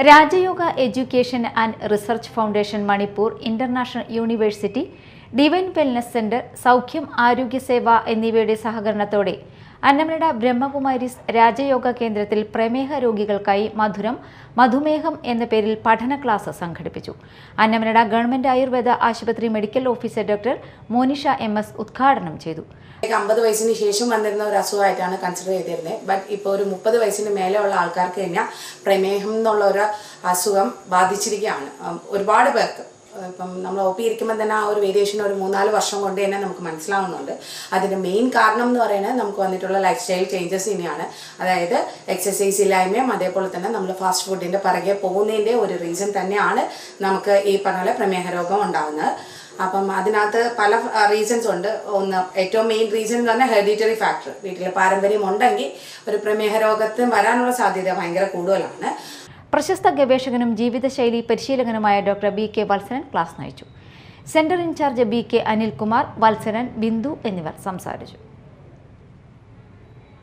Rajayoga education and research foundation Manipur international university divine wellness centre സൗഖ്യം ആരോഗ്യ സേവ എന്നിവയുടെ സഹകരണത്തോടെ അന്നമനട ബ്രഹ്മകുമാരിസ് രാജയോഗ കേന്ദ്രത്തിൽ പ്രമേഹ രോഗികൾക്കായി മധുരം മധുമേഹം എന്ന പേരിൽ പഠന ക്ലാസ് സംഘടിപ്പിച്ചു. അന്നമനട ഗവൺമെന്റ് ആയുർവേദ ആശുപത്രി medical officer doctor Monisha M S ഉദ്ഘാടനം ചെയ്തു. അമ്പത് വയസ്സിന് ശേഷം വന്നിരുന്ന ഒരു അസുഖമായിട്ടാണ് കൺസിഡർ ചെയ്തിരുന്നത് ബട്ട് ഇപ്പോൾ ഒരു മുപ്പത് വയസ്സിന് മേലെ ഉള്ള ആൾക്കാർക്ക് തന്നെ പ്രമേഹം എന്നുള്ള ഒരു അസുഖം ബാധിച്ചിരിക്കുകയാണ്. ഒരുപാട് പേർക്ക്. ഇപ്പം നമ്മൾ ഒ പി ഇരിക്കുമ്പോൾ തന്നെ ആ ഒരു വേരിയേഷൻ ഒരു മൂന്നാൽ വർഷം കൊണ്ട് തന്നെ നമുക്ക് മനസ്സിലാവുന്നുണ്ട്. അതിന്റെ മെയിൻ കാരണം എന്ന് പറയുന്നത് നമുക്ക് വന്നിട്ടുള്ള ലൈഫ് സ്റ്റൈൽ ചേഞ്ചസ് തന്നെയാണ് അതായത് എക്സസൈസ് ഇല്ലായ്മയും അതേപോലെ തന്നെ നമ്മൾ ഫാസ്റ്റ് ഫുഡിന്റെ പിറകെ പോകുന്നതിന്റെ ഒരു റീസൺ തന്നെയാണ് നമുക്ക് ഈ പറഞ്ഞ പോലെ പ്രമേഹ രോഗം ഉണ്ടാകുന്നത് അപ്പം അതിനകത്ത് പല റീസൺസ് ഉണ്ട്. ഒന്ന് ഏറ്റവും മെയിൻ റീസൺ എന്ന് പറഞ്ഞാൽ ഹെറിഡിറ്ററി ഫാക്ടർ വീട്ടിൽ പാരമ്പര്യം ഉണ്ടെങ്കിൽ ഒരു പ്രമേഹ രോഗത്തിന് വരാനുള്ള സാധ്യത ഭയങ്കര കൂടുതലാണ്. പ്രശസ്ത ഗവേഷകനും ജീവിതശൈലി പരിശീലകനുമായ doctor B K Vatsaran class നയിച്ചു. Centre in-charge B K Anilkumar Vatsaran Bindu എന്നിവർ സംസാരിച്ചു.